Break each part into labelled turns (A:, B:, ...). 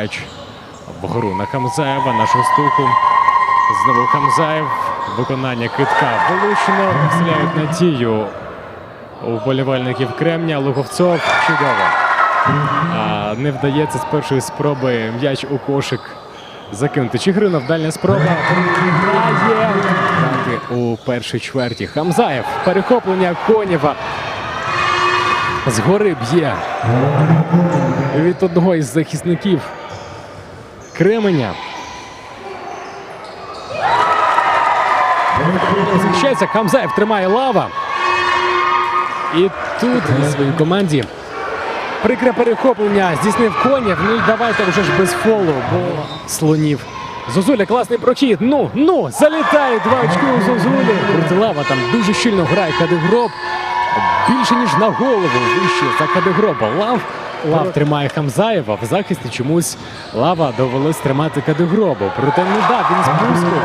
A: М'яч вгору на Хамзаєва, на шостуку. Знову Хамзаєв. Виконання китка влучно. Вселяють надію вболівальників Кремня. Луговцов чудово. А, не вдається з першої спроби м'яч у кошик закинути. Чигринов дальня спроба. Прилітає. У першій чверті. Хамзаєв. Перехоплення Конєва. Згори б'є від одного із захисників Кременя. Захищається, Хамзаєв тримає лава. І тут на своїй команді прикре перехоплення здійснив Конєв. Ну і давайте вже ж без фолу, бо слонів. Зозуля класний прохід. Ну, ну, залітає два очки у Зозулі. Лава там дуже щільно грає Кадигроб. Більше ніж на голову вище за Кадигроба. Лав. Лав тримає Хамзаєва. В захисті чомусь лава довелось тримати Кадигробу. Проте не дав він з спуску.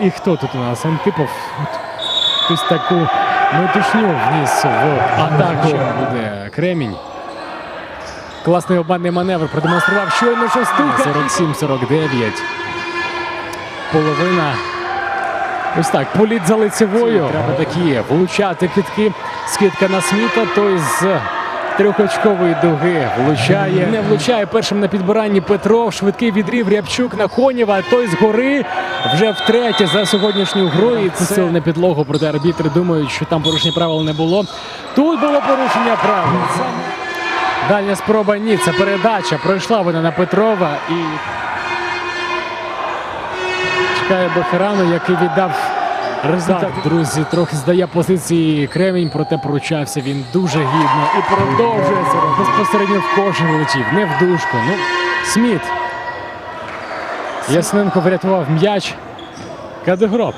A: І хто тут у нас? Антипов. Хтось таку метушню вніс в атаку. Буде Кремінь. Класний обманний маневр продемонстрував щойно шостука. 47-49. Половина. Ось так, політ за лицевою. Треба такі влучати китки. Скидка на сміта, той з трьохочкової дуги влучає. Не влучає першим на підбиранні Петров. Швидкий відрів Рябчук на Конєва. Той згори вже втретє за сьогоднішню гру. І це сил на підлогу, проте арбітри думають, що там порушення правил не було. Тут було порушення правил. Дальня спроба ні, це передача. Пройшла вона на Петрова і чекає Бехарану, який віддав результат. Друзі, трохи здає позиції Кремінь, проте поручався він дуже гідно і продовжує це безпосередньо в кожен влетів, не в дужку. Ну, Сміт. Ясненко врятував м'яч. Кадегроб.